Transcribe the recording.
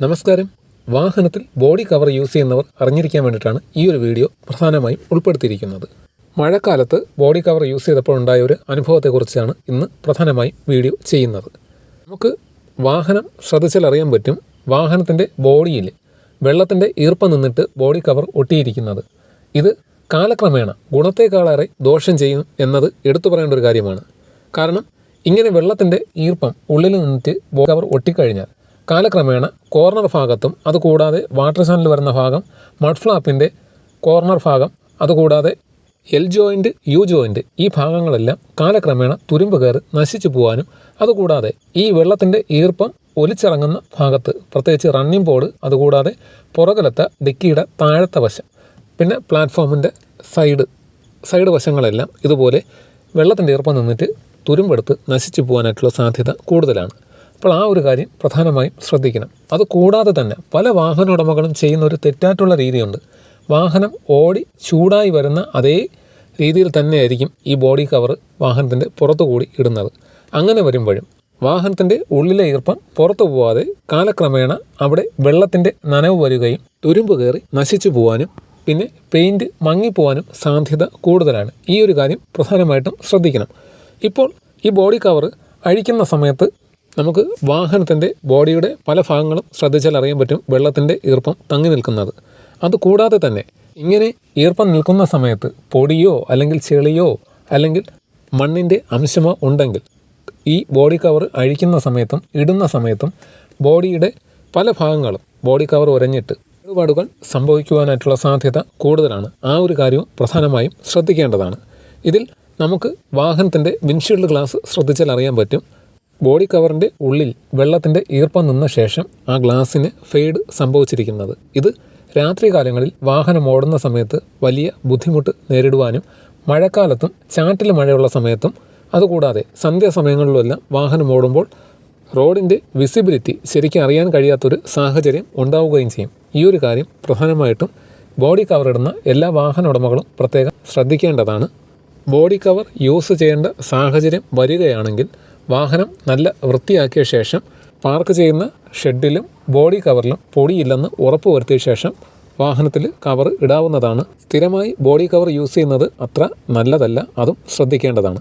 നമസ്കാരം. വാഹനത്തിൽ body cover use ചെയ്യുന്നവർ അറിഞ്ഞിരിക്കാൻ വേണ്ടിയിട്ടാണ് ഈ ഒരു വീഡിയോ പ്രധാനമായും ഉൾപ്പെടുത്തിയിരിക്കുന്നത്. മഴക്കാലത്ത് ബോഡി കവർ യൂസ് ചെയ്തപ്പോൾ ഉണ്ടായ ഒരു അനുഭവത്തെക്കുറിച്ചാണ് ഇന്ന് പ്രധാനമായും വീഡിയോ ചെയ്യുന്നത്. നമുക്ക് വാഹനം ശ്രദ്ധിച്ചാൽ അറിയാൻ പറ്റും വാഹനത്തിന്റെ ബോഡിയിൽ വെള്ളത്തിന്റെ ഈർപ്പം നിന്നിട്ട് ബോഡി കവർ ഒട്ടിയിരിക്കുന്നത്. ഇത് കാലക്രമേണ ഗുണത്തേക്കാളേറെ ദോഷം ചെയ്യും എന്നത് എടുത്തു പറയേണ്ട ഒരു കാര്യമാണ്. കാരണം ഇങ്ങനെ വെള്ളത്തിന്റെ ഈർപ്പം ഉള്ളിൽ നിന്നിട്ട് ബോഡി കവർ ഒട്ടിക്കഴിഞ്ഞാൽ കാലക്രമേണ കോർണർ ഭാഗത്തും അതുകൂടാതെ വാട്ടർ സാനിൽ വരുന്ന ഭാഗം മഡ് ഫ്ലാപ്പിന്റെ കോർണർ ഭാഗം അതുകൂടാതെ എൽ ജോയിന്റ് യു ജോയിന്റ് ഈ ഭാഗങ്ങളെല്ലാം കാലക്രമേണ തുരുമ്പ് കയറി നശിച്ചു പോകാനും അതുകൂടാതെ ഈ വെള്ളത്തിന്റെ ഈർപ്പം ഒലിച്ചിറങ്ങുന്ന ഭാഗത്ത് പ്രത്യേകിച്ച് റണ്ണിംഗ് ബോർഡ് അതുകൂടാതെ പുറകിലത്തെ ഡിക്കിയുടെ താഴത്തെ വശം പിന്നെ പ്ലാറ്റ്ഫോമിന്റെ സൈഡ് സൈഡ് വശങ്ങളെല്ലാം ഇതുപോലെ വെള്ളത്തിന്റെ ഈർപ്പം നിന്നിട്ട് തുരുമ്പെടുത്ത് നശിച്ചു പോകാനായിട്ടുള്ള സാധ്യത കൂടുതലാണ്. അപ്പോൾ ആ ഒരു കാര്യം പ്രധാനമായും ശ്രദ്ധിക്കണം. അത് കൂടാതെ തന്നെ പല വാഹന ഉടമകളും ചെയ്യുന്ന ഒരു തെറ്റായിട്ടുള്ള രീതിയുണ്ട്. വാഹനം ഓടി ചൂടായി വരുന്ന അതേ രീതിയിൽ തന്നെയായിരിക്കും ഈ ബോഡി കവർ വാഹനത്തിന്റെ പുറത്തു കൂടി ഇടുന്നത്. അങ്ങനെ വരുമ്പോഴും വാഹനത്തിന്റെ ഉള്ളിലെ ഈർപ്പം പുറത്തു പോവാതെ കാലക്രമേണ അവിടെ വെള്ളത്തിന്റെ നനവ് വരികയും തുരുമ്പ് കയറി നശിച്ചു പോവാനും പിന്നെ പെയിന്റ് മങ്ങിപ്പോവാനും സാധ്യത കൂടുതലാണ്. ഈ ഒരു കാര്യം പ്രധാനമായിട്ടും ശ്രദ്ധിക്കണം. ഇപ്പോൾ ഈ ബോഡി കവർ അഴിക്കുന്ന സമയത്ത് നമുക്ക് വാഹനത്തിന്റെ ബോഡിയുടെ പല ഭാഗങ്ങളും ശ്രദ്ധിച്ചാൽ അറിയാൻ പറ്റും വെള്ളത്തിന്റെ ഈർപ്പം തങ്ങി നിൽക്കുന്നത്. അതുകൂടാതെ തന്നെ ഇങ്ങനെ ഈർപ്പം നിൽക്കുന്ന സമയത്ത് പൊടിയോ അല്ലെങ്കിൽ ചെളിയോ അല്ലെങ്കിൽ മണ്ണിന്റെ അംശമോ ഉണ്ടെങ്കിൽ ഈ ബോഡി കവർ അഴിക്കുന്ന സമയത്തും ഇടുന്ന സമയത്തും ബോഡിയുടെ പല ഭാഗങ്ങളും ബോഡി കവർ ഉരഞ്ഞിട്ട് കേടുപാടുകൾ സംഭവിക്കുവാനായിട്ടുള്ള സാധ്യത കൂടുതലാണ്. ആ ഒരു കാര്യവും പ്രധാനമായും ശ്രദ്ധിക്കേണ്ടതാണ്. ഇതിൽ നമുക്ക് വാഹനത്തിന്റെ വിൻഷീൽഡ് ഗ്ലാസ് ശ്രദ്ധിച്ചാൽ അറിയാൻ പറ്റും. ബോഡി കവറിന്റെ ഉള്ളിൽ വെള്ളത്തിന്റെ ഈർപ്പം നിന്ന ശേഷം ആ ഗ്ലാസ്സിന് ഫെയ്ഡ് സംഭവിച്ചിരിക്കുന്നത്. ഇത് രാത്രികാലങ്ങളിൽ വാഹനം ഓടുന്ന സമയത്ത് വലിയ ബുദ്ധിമുട്ട് നേരിടുവാനും മഴക്കാലത്തും ചാറ്റിൽ മഴയുള്ള സമയത്തും അതുകൂടാതെ സന്ധ്യാസമയങ്ങളിലെല്ലാം വാഹനം ഓടുമ്പോൾ റോഡിന്റെ വിസിബിലിറ്റി ശരിക്കും അറിയാൻ കഴിയാത്തൊരു സാഹചര്യം ഉണ്ടാവുകയും ചെയ്യും. ഈ ഒരു കാര്യം പ്രധാനമായിട്ടും ബോഡി കവർ ഇടുന്ന എല്ലാ വാഹന ഉടമകളും പ്രത്യേകം ശ്രദ്ധിക്കേണ്ടതാണ്. ബോഡി കവർ യൂസ് ചെയ്യേണ്ട സാഹചര്യം വരികയാണെങ്കിൽ വാഹനം നല്ല വൃത്തിയാക്കിയ ശേഷം പാർക്ക് ചെയ്യുന്ന ഷെഡിലും ബോഡി കവറിലും പൊടിയില്ലെന്ന് ഉറപ്പ് വരുത്തിയ ശേഷം വാഹനത്തിൽ കവർ ഇടാവുന്നതാണ്. സ്ഥിരമായി ബോഡി കവർ യൂസ് ചെയ്യുന്നത് അത്ര നല്ലതല്ല അതും ശ്രദ്ധിക്കേണ്ടതാണ്.